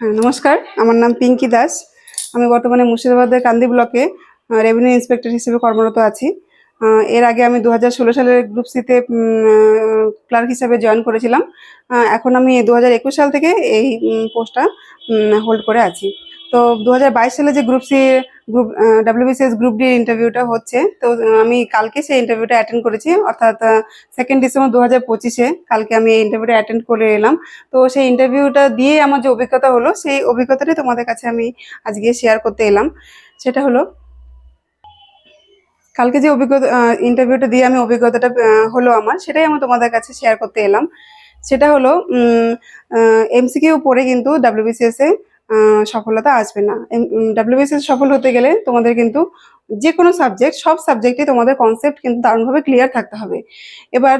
হ্যাঁ নমস্কার। আমার নাম পিঙ্কি দাস। আমি বর্তমানে মুর্শিদাবাদের কান্দি ব্লকে রেভিনিউ ইন্সপেক্টর হিসেবে কর্মরত আছি। এর আগে আমি দু হাজার ষোলো সালের গ্রুপ সিতে ক্লার্ক হিসেবে জয়েন করেছিলাম। এখন আমি দু হাজার একুশ সাল থেকে এই পোস্টটা হোল্ড করে আছি। তো দু হাজার বাইশ সালে যে group C group WBCS group D ইন্টারভিউটা হচ্ছে, তো আমি কালকে সেই ইন্টারভিউটা অ্যাটেন্ড করেছি, অর্থাৎ সেকেন্ড ডিসেম্বর দু হাজার পঁচিশে কালকে আমি এই ইন্টারভিউটা অ্যাটেন্ড করে এলাম। তো সেই ইন্টারভিউটা দিয়ে আমার যে অভিজ্ঞতা হলো, সেই অভিজ্ঞতাটাই তোমাদের কাছে আমি আজকে শেয়ার করতে এলাম। সেটা হলো, কালকে যে অভিজ্ঞতা ইন্টারভিউটা দিয়ে আমি অভিজ্ঞতাটা হলো আমার, সেটাই আমি তোমাদের কাছে শেয়ার করতে এলাম। সেটা হলো এমসিকিউ পড়ে কিন্তু ডাব্লিউবিসিএস সফলতা আসবে না। ডাব্লিউবিসিএস সফল হতে গেলে তোমাদের কিন্তু যে কোনো সাবজেক্ট সব সাবজেক্টে তোমাদের কনসেপ্ট কিন্তু দারুণভাবে ক্লিয়ার থাকতে হবে। এবার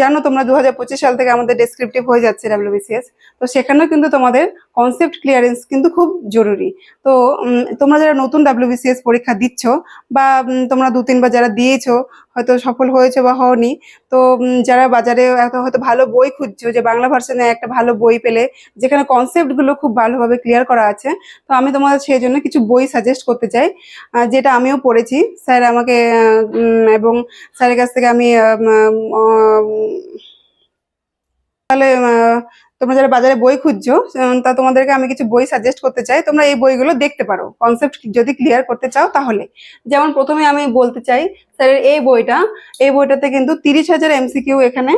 জানো তোমরা দু হাজার পঁচিশ সাল থেকে আমাদের ডেসক্রিপটিভ হয়ে যাচ্ছে ডাব্লিউবিসিএস তো সেখানেও কিন্তু তোমাদের কনসেপ্ট ক্লিয়ারেন্স কিন্তু খুব জরুরি। তো তোমরা যারা নতুন ডাব্লিউবিসিএস পরীক্ষা দিচ্ছ বা তোমরা দু তিনবার যারা দিয়েছ, হয়তো সফল হয়েছে বা হওনি, তো যারা বাজারে এত, হয়তো ভালো বই খুঁজছো, যে বাংলা ভার্সনে একটা ভালো বই পেলে, যেখানে কনসেপ্টগুলো খুব ভালোভাবে ক্লিয়ার করা আছে, তো আমি তোমাদের সেই জন্য কিছু বই সাজেস্ট করতে চাই যেটা আমিও পড়েছি। স্যার আমাকে এবং স্যারের কাছ থেকে আমি তাহলে তোমরা যারা বাজারে বই খুঁজছো তা তোমাদেরকে আমি কিছু বই সাজেস্ট করতে চাই। তোমরা এই বইগুলো দেখতে পারো। কনসেপ্ট যদি ক্লিয়ার করতে চাও তাহলে। যেমন প্রথমে আমি বলতে চাই স্যারের এই বইটা, এই বইটাতে কিন্তু তিরিশ হাজার এমসিকিউ এখানে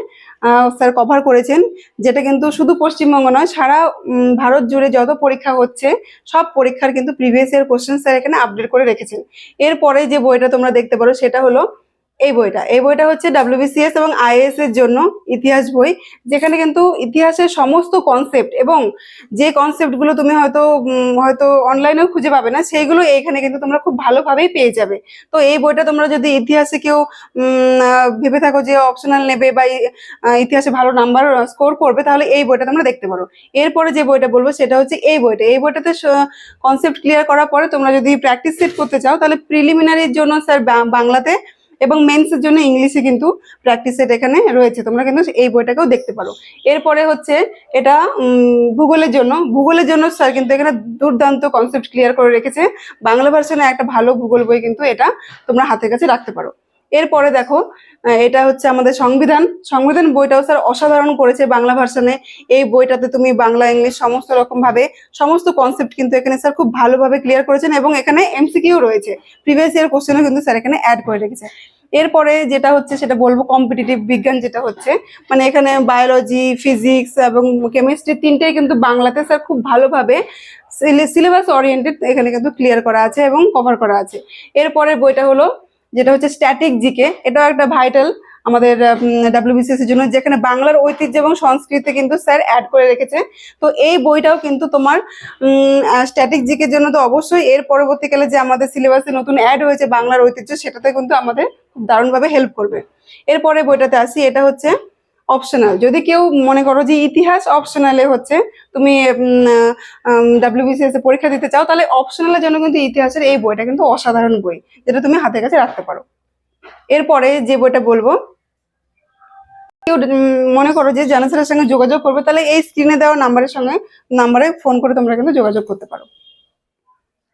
স্যার কভার করেছেন, যেটা কিন্তু শুধু পশ্চিমবঙ্গ নয়, সারা ভারত জুড়ে যত পরীক্ষা হচ্ছে, সব পরীক্ষার কিন্তু প্রিভিয়াস ইয়ার কোশ্চেন স্যার এখানে আপডেট করে রেখেছেন। এরপরে যে বইটা তোমরা দেখতে পারো, সেটা হলো এই বইটা। এই বইটা হচ্ছে ডাব্লিউবিসিএস এবং আইএএস এর জন্য ইতিহাস বই, যেখানে কিন্তু ইতিহাসের সমস্ত কনসেপ্ট এবং যে কনসেপ্টগুলো তুমি হয়তো হয়তো অনলাইনেও খুঁজে পাবে না, সেইগুলো এইখানে কিন্তু তোমরা খুব ভালোভাবেই পেয়ে যাবে। তো এই বইটা তোমরা যদি ইতিহাসে কেউ ভেবে থাকো যে অপশনাল নেবে বা ইতিহাসে ভালো নাম্বার স্কোর করবে, তাহলে এই বইটা তোমরা দেখতে পারো। এরপরে যে বইটা বলব সেটা হচ্ছে এই বইটা। এই বইটাতে কনসেপ্ট ক্লিয়ার করার পরে তোমরা যদি প্র্যাকটিস সেট করতে চাও, তাহলে প্রিলিমিনারির জন্য স্যার বাংলাতে এবং মেন্সের জন্য ইংলিশে কিন্তু প্র্যাকটিস সেট এখানে রয়েছে। তোমরা কিন্তু এই বইটাকেও দেখতে পারো। এরপরে হচ্ছে এটা ভূগোলের জন্য। ভূগোলের জন্য স্যার কিন্তু এখানে দুর্দান্ত কনসেপ্ট ক্লিয়ার করে রেখেছে। বাংলা ভার্সনে একটা ভালো ভূগোল বই কিন্তু এটা তোমরা হাতের কাছে রাখতে পারো। এরপরে দেখো এটা হচ্ছে আমাদের সংবিধান। সংবিধান বইটাও স্যার অসাধারণ করেছে বাংলা ভার্সনে। এই বইটাতে তুমি বাংলা, ইংলিশ সমস্ত রকম ভাবে সমস্ত কনসেপ্ট কিন্তু এখানে স্যার খুব ভালোভাবে ক্লিয়ার করেছেন এবং এখানে এমসিকিউ রয়েছে। প্রিভিয়াস ইয়ার কোশ্চেনও কিন্তু স্যার এখানে অ্যাড করে রেখেছে। এরপরে যেটা হচ্ছে সেটা বলব কম্পিটিটিভ বিজ্ঞান যেটা হচ্ছে মানে এখানে বায়োলজি ফিজিক্স এবং কেমিস্ট্রি তিনটেই কিন্তু বাংলাতে স্যার খুব ভালোভাবে সিলেবাস ওরিয়েন্টেড এখানে কিন্তু ক্লিয়ার করা আছে এবং কভার করা আছে। এরপরে বইটা হলো যেটা হচ্ছে স্ট্যাটিক জিকে এটাও একটা ভাইটাল আমাদের ডাব্লিউবিসিএস এর জন্য, যেখানে বাংলার ঐতিহ্য এবং সংস্কৃতি কিন্তু স্যার অ্যাড করে রেখেছে। তো এই বইটাও কিন্তু তোমার স্ট্যাটিক জিকের জন্য তো অবশ্যই, এর পরবর্তীকালে যে আমাদের সিলেবাসে নতুন অ্যাড হয়েছে বাংলার ঐতিহ্য, সেটাতে কিন্তু আমাদের দারুণভাবে হেল্প করবে। এরপরে বইটাতে আসি, এটা হচ্ছে অপশনাল যদি কেউ মনে করো যে ইতিহাস অপশনালে হচ্ছে, তুমি ডাব্লিউবিসিএস এ পরীক্ষা দিতে চাও, তাহলে অপশনালের জন্য কিন্তু ইতিহাসের এই বইটা কিন্তু অসাধারণ বই, যেটা তুমি হাতের কাছে রাখতে পারো। এরপরে যে বইটা বলব, কেউ মনে করো যে জানা স্যারের সঙ্গে যোগাযোগ করবে, তাহলে এই স্ক্রিনে দেওয়া নাম্বারের সঙ্গে নাম্বারে ফোন করে তোমরা কিন্তু যোগাযোগ করতে পারো।